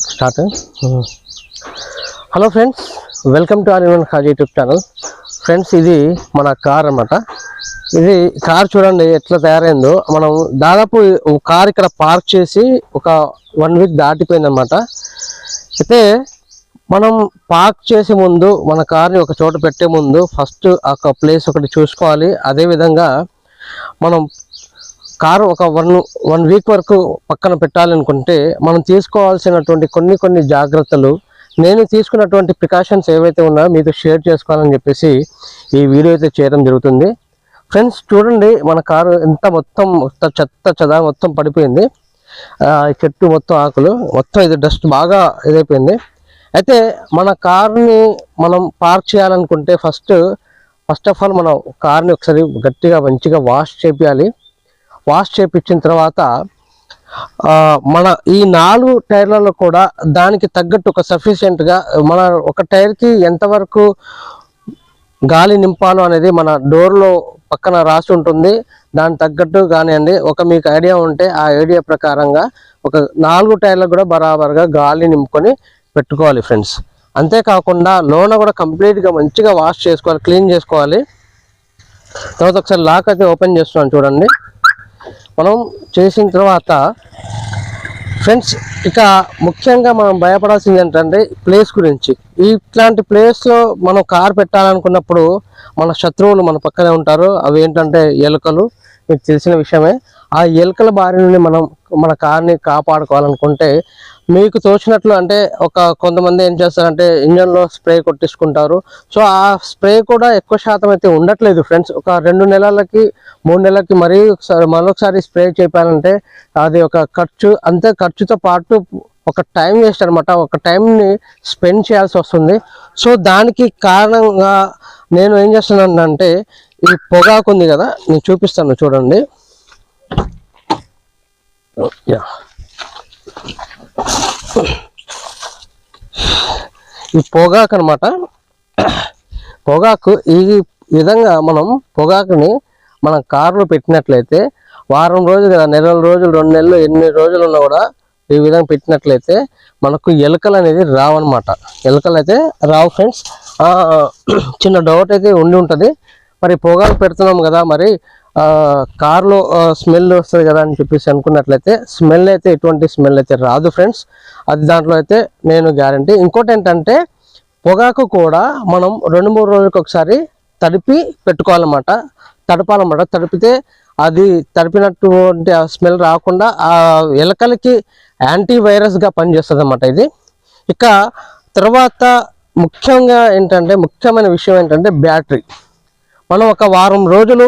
Start hello friends welcome to our ఇవన్ ఖాజీ YouTube channel. Friends ఇది మన కార్ అన్నమాట. ఇది కార్ చూడండి ఎట్లా తయారైందో. మనం దాదాపు కార్ ఇక్కడ పార్క్ చేసి ఒక వన్ వీక్ దాటిపోయిందనమాట అయితే మనం పార్క్ చేసే ముందు మన కార్ని ఒక చోట పెట్టే ముందు ఫస్ట్ ఒక ప్లేస్ ఒకటి చూసుకోవాలి. అదే విధంగా మనం కారు ఒక వన్ వన్ వీక్ వరకు పక్కన పెట్టాలనుకుంటే మనం తీసుకోవాల్సినటువంటి కొన్ని కొన్ని జాగ్రత్తలు నేను తీసుకున్నటువంటి ప్రికాషన్స్ ఏవైతే ఉన్నాయో మీతో షేర్ చేసుకోవాలని చెప్పేసి ఈ వీడియో అయితే చేయడం జరుగుతుంది. ఫ్రెండ్స్ చూడండి మన కారు ఎంత మొత్తం మొత్తం చెత్త చెద మొత్తం పడిపోయింది. చెట్టు మొత్తం ఆకులు మొత్తం ఇది డస్ట్ బాగా ఇదైపోయింది. అయితే మన కార్ని మనం పార్క్ చేయాలనుకుంటే ఫస్ట్ ఫస్ట్ ఆఫ్ ఆల్ మనం కార్ని ఒకసారి గట్టిగా మంచిగా వాష్ చేపియాలి. వాష్ చేపించిన తర్వాత మన ఈ నాలుగు టైర్లలో కూడా దానికి తగ్గట్టు ఒక సఫిషియెంట్గా మన ఒక టైర్కి ఎంతవరకు గాలి నింపాలో అనేది మన డోర్లో పక్కన రాసి ఉంటుంది. దానికి తగ్గట్టు కానివ్వండి ఒక మీకు ఐడియా ఉంటే ఆ ఐడియా ప్రకారంగా ఒక నాలుగు టైర్లకు కూడా బరాబర్గా గాలి నింపుకొని పెట్టుకోవాలి ఫ్రెండ్స్. అంతేకాకుండా లోన కూడా కంప్లీట్గా మంచిగా వాష్ చేసుకోవాలి క్లీన్ చేసుకోవాలి. తర్వాత ఒకసారి లాక్ అయితే ఓపెన్ చేస్తున్నాను చూడండి. మనం చేసిన తర్వాత ఫ్రెండ్స్ ఇక ముఖ్యంగా మనం భయపడాల్సింది ఏంటంటే ప్లేస్ గురించి. ఇట్లాంటి ప్లేస్లో మనం కార్ పెట్టాలనుకున్నప్పుడు మన శత్రువులు మన పక్కనే ఉంటారు. అవి ఏంటంటే ఎలుకలు. మీకు తెలిసిన విషయమే. ఆ ఎలుకల బారి నుండి మనం మన కార్ని కాపాడుకోవాలనుకుంటే మీకు తోచినట్లు అంటే ఒక కొంతమంది ఏం చేస్తారంటే ఇంజన్లో స్ప్రే కొట్టించుకుంటారు. సో ఆ స్ప్రే కూడా ఎక్కువ శాతం అయితే ఉండట్లేదు ఫ్రెండ్స్. ఒక రెండు నెలలకి మూడు నెలలకి మరీ ఒకసారి మరొకసారి స్ప్రే చేయాలంటే అది ఒక ఖర్చు అంతే ఖర్చుతో పాటు ఒక టైం వేస్ట్ అనమాట ఒక టైంని స్పెండ్ చేయాల్సి వస్తుంది. సో దానికి కారణంగా నేను ఏం చేస్తున్నాను అంటే ఈ పొగాకు ఉంది కదా నేను చూపిస్తాను చూడండి. యా. ఈ పొగాకు అనమాట పొగాకు ఈ విధంగా మనం పొగాకుని మనం కారులో పెట్టినట్లయితే వారం రోజులు కదా నెల రోజులు రెండు నెలలు ఎన్ని రోజులు ఉన్నా కూడా ఈ విధంగా పెట్టినట్లయితే మనకు ఎలుకలు అనేది రావన్నమాట. ఎలుకలు అయితే రావు ఫ్రెండ్స్. చిన్న డౌట్ అయితే ఉండి ఉంటుంది. మరి పొగాకు పెడుతున్నాం కదా మరి కార్లో స్మెల్ వస్తుంది కదా అని చెప్పేసి అనుకున్నట్లయితే స్మెల్ అయితే ఎటువంటి స్మెల్ అయితే రాదు ఫ్రెండ్స్. అది దాంట్లో అయితే నేను గ్యారంటీ. ఇంకోటి ఏంటంటే పొగాకు కూడా మనం రెండు మూడు రోజులకు ఒకసారి తడిపి పెట్టుకోవాలన్నమాట. తడపాలన్నమాట. తడిపితే అది తడిపినటువంటి ఆ స్మెల్ రాకుండా ఆ ఎలకలకి యాంటీవైరస్గా పనిచేస్తుంది అన్నమాట ఇది. ఇక తర్వాత ముఖ్యంగా ఏంటంటే ముఖ్యమైన విషయం ఏంటంటే బ్యాటరీ. మనం ఒక వారం రోజులు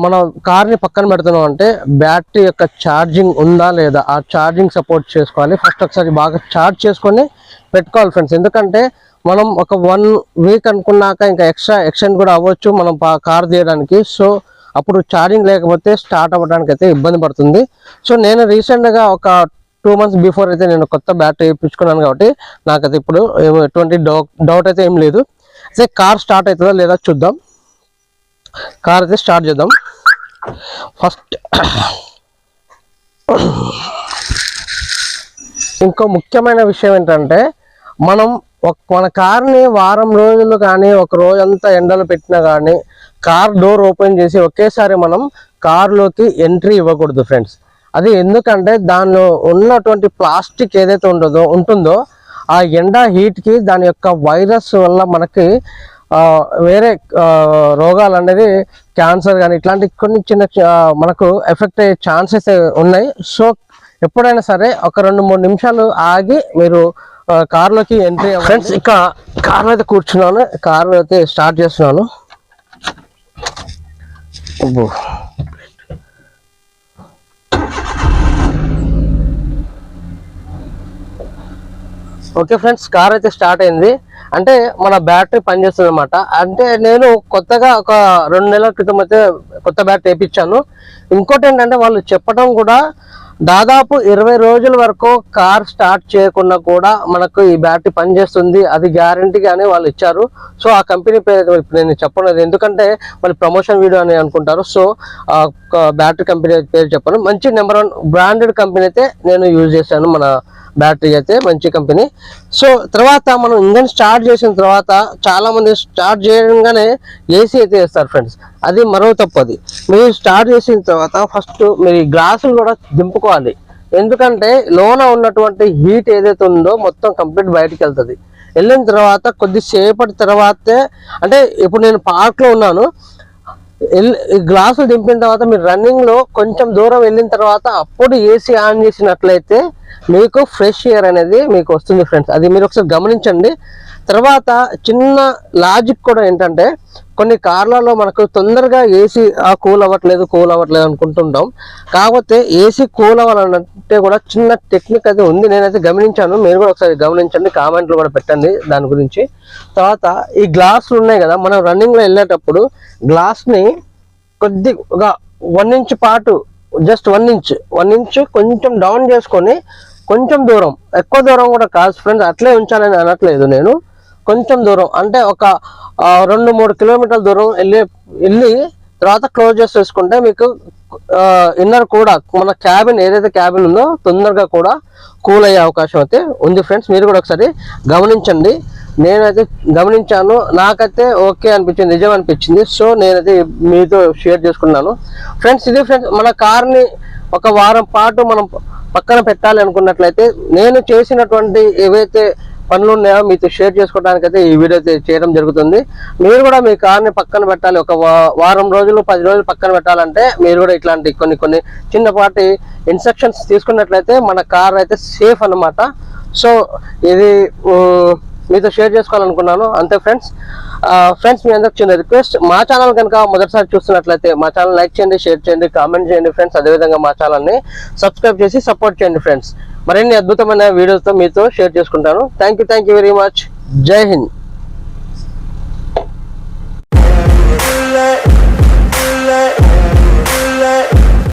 మనం కార్ని పక్కన పెడుతున్నాం అంటే బ్యాటరీ యొక్క ఛార్జింగ్ ఉందా లేదా? ఆ ఛార్జింగ్ సపోర్ట్ చేసుకోవాలి. ఫస్ట్ ఒకసారి బాగా ఛార్జ్ చేసుకొని పెట్టుకోవాలి ఫ్రెండ్స్ ఎందుకంటే మనం ఒక వన్ వీక్ అనుకున్నాక ఇంకా ఎక్స్ట్రా ఎక్స్టెండ్ కూడా అవ్వచ్చు మనం పా- కార్ తీయడానికి. సో అప్పుడు ఛార్జింగ్ లేకపోతే స్టార్ట్ అవ్వడానికి అయితే ఇబ్బంది పడుతుంది. సో నేను రీసెంట్గా ఒక టూ మంత్స్ బిఫోర్ అయితే నేను కొత్త బ్యాటరీ వేయించుకున్నాను కాబట్టి నాకైతే ఇప్పుడు ఎటువంటి డౌట్ డౌట్ అయితే ఏం లేదు. అయితే కార్ స్టార్ట్ అవుతుందా లేదా చూద్దాం. కార్ అయితే స్టార్ట్ చేద్దాం. ఫస్ట్ ఇంకో ముఖ్యమైన విషయం ఏంటంటే మనం మన కార్ని వారం రోజులు కానీ ఒక రోజంతా ఎండలో పెట్టినా కానీ కార్ డోర్ ఓపెన్ చేసి ఒకేసారి మనం కార్లోకి ఎంట్రీ ఇవ్వకూడదు ఫ్రెండ్స్. అది ఎందుకంటే దానిలో ఉన్నటువంటి ప్లాస్టిక్ ఏదైతే ఉంటుందో ఉంటుందో ఆ ఎండ హీట్కి దాని యొక్క వైరస్ వల్ల మనకి వేరే రోగాలు అనేది క్యాన్సర్ కానీ ఇట్లాంటి కొన్ని చిన్న మనకు ఎఫెక్ట్ అయ్యే ఛాన్సెస్ ఉన్నాయి. సో ఎప్పుడైనా సరే ఒక రెండు మూడు నిమిషాలు ఆగి మీరు కార్లోకి ఎంట్రీ ఫ్రెండ్స్ ఇక కార్లో అయితే కూర్చున్నాను. కార్లో అయితే స్టార్ట్ చేస్తున్నాను. ఓకే ఫ్రెండ్స్ కార్ అయితే స్టార్ట్ అయింది. అంటే మన బ్యాటరీ పనిచేస్తుంది అనమాట అంటే నేను కొత్తగా ఒక రెండు నెలల క్రితం అయితే కొత్త బ్యాటరీ వేయించాను ఇంకోటి ఏంటంటే వాళ్ళు చెప్పడం కూడా దాదాపు ఇరవై రోజుల వరకు కార్ స్టార్ట్ చేయకుండా కూడా మనకు ఈ బ్యాటరీ పనిచేస్తుంది. అది గ్యారంటీ అని వాళ్ళు ఇచ్చారు. సో ఆ కంపెనీ పేరు నేను చెప్పలేదు ఎందుకంటే మళ్ళీ ప్రమోషన్ వీడియో అని అనుకుంటారు. సో బ్యాటరీ కంపెనీ పేరు చెప్పను. మంచి నెంబర్ వన్ బ్రాండెడ్ కంపెనీ అయితే నేను యూజ్ చేశాను మన బ్యాటరీ అయితే మంచి కంపెనీ. సో తర్వాత మనం ఇంజన్ స్టార్ట్ చేసిన తర్వాత చాలా మంది స్టార్ట్ చేయగానే ఏసీ అయితే వేస్తారు ఫ్రెండ్స్. అది మరో తప్పు అది మీరు స్టార్ట్ చేసిన తర్వాత ఫస్ట్ మీరు గ్లాసులు కూడా దింపుకోవాలి. ఎందుకంటే లోన ఉన్నటువంటి హీట్ ఏదైతే ఉందో మొత్తం కంప్లీట్ బయటికి వెళ్తుంది. వెళ్ళిన తర్వాత కొద్దిసేపటి తర్వాతే అంటే ఇప్పుడు నేను పార్క్లో ఉన్నాను. గ్లాసులు దింపిన తర్వాత మీరు రన్నింగ్లో కొంచెం దూరం వెళ్ళిన తర్వాత అప్పుడు ఏసీ ఆన్ చేసినట్లయితే మీకు ఫ్రెష్ ఎయిర్ అనేది మీకు వస్తుంది ఫ్రెండ్స్. అది మీరు ఒకసారి గమనించండి. తర్వాత చిన్న లాజిక్ కూడా ఏంటంటే కొన్ని కార్లలో మనకు తొందరగా ఏసీ కూల్ అవ్వట్లేదు కూల్ అవ్వట్లేదు అనుకుంటుంటాం. కాకపోతే ఏసీ కూల్ అవ్వాలంటే కూడా చిన్న టెక్నిక్ అయితే ఉంది. నేనైతే గమనించాను. మీరు కూడా ఒకసారి గమనించండి. కామెంట్లు కూడా పెట్టండి దాని గురించి. తర్వాత ఈ గ్లాసులు ఉన్నాయి కదా మనం రన్నింగ్లో వెళ్ళేటప్పుడు గ్లాస్ని కొద్దిగా కొద్ది ఒక వన్ ఇంచ్ పాటు just one inch one inch కొంచెం డౌన్ చేసుకొని కొంచెం దూరం ఎక్కువ దూరం కూడా కాదు ఫ్రెండ్స్ అట్లే ఉంచాలని అనట్లేదు నేను. కొంచెం దూరం అంటే ఒక రెండు మూడు కిలోమీటర్ల దూరం వెళ్ళి వెళ్ళి తర్వాత క్లోజ్ చేసి చూసుకుంటే మీకు ఇన్నర్ కూడా మన క్యాబిన్ ఏదైతే క్యాబిన్ ఉందో తొందరగా కూడా కూల్ అయ్యే అవకాశం అయితే ఉంది ఫ్రెండ్స్ మీరు కూడా ఒకసారి గమనించండి. నేనైతే గమనించాను. నాకైతే ఓకే అనిపించింది నిజం అనిపించింది. సో నేనైతే మీతో షేర్ చేసుకున్నాను. ఫ్రెండ్స్ ఇది ఫ్రెండ్స్ మన కార్ని ఒక వారం పాటు మనం పక్కన పెట్టాలి అనుకున్నట్లయితే నేను చేసినటువంటి ఏవైతే పనులు ఉన్నాయో మీతో షేర్ చేసుకోవడానికి అయితే ఈ వీడియో అయితే చేయడం జరుగుతుంది. మీరు కూడా మీ కార్ని పక్కన పెట్టాలి. ఒక వారం రోజులు పది రోజులు పక్కన పెట్టాలంటే మీరు కూడా ఇట్లాంటి కొన్ని కొన్ని చిన్నపాటి ఇన్స్ట్రక్షన్స్ తీసుకున్నట్లయితే మన కార్ అయితే సేఫ్ అన్నమాట. సో ఇది మీతో షేర్ చేసుకోవాలనుకున్నాను. అంతే ఫ్రెండ్స్. ఫ్రెండ్స్ మీ అందరికి చిన్న రిక్వెస్ట్. మా ఛానల్ కనుక మొదటిసారి చూస్తున్నట్లయితే మా ఛానల్ లైక్ చేయండి షేర్ చేయండి కామెంట్ చేయండి ఫ్రెండ్స్. అదేవిధంగా మా ఛానల్ని సబ్స్క్రైబ్ చేసి సపోర్ట్ చేయండి ఫ్రెండ్స్. మరిన్ని అద్భుతమైన వీడియోస్తో మీతో షేర్ చేసుకుంటాను. Thank you thank you very much జై హింద్